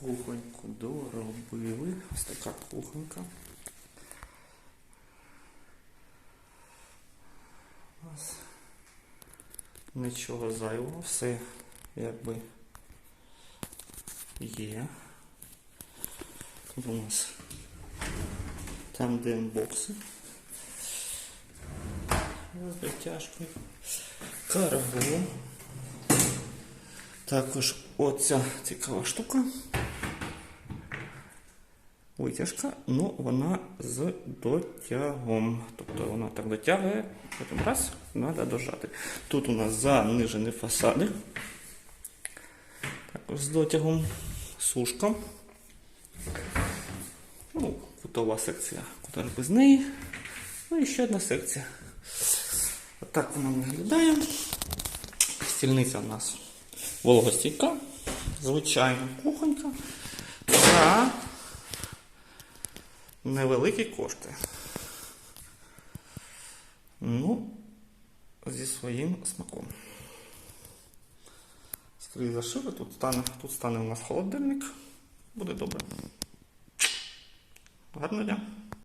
Кухоньку доробили. Ось така кухонька. Нас нічого зайвого, все якби є. Тут у нас там де. З витяжкою. Карго. Також оця цікава штука. Витяжка, ну вона з дотягом. Тобто вона так дотягує, потім раз, треба дожати. Тут у нас занижені фасади. Також з дотягом сушка. Ну, кутова секція, куди без неї. Ну і ще одна секція. Отак вона виглядає. Стільниця у нас вологостійка, звичайна кухонька за невеликі кошти. Ну, зі своїм смаком. Скрізь зашили, тут стане, тут стане у нас холодильник. Буде добре. Гарного дня.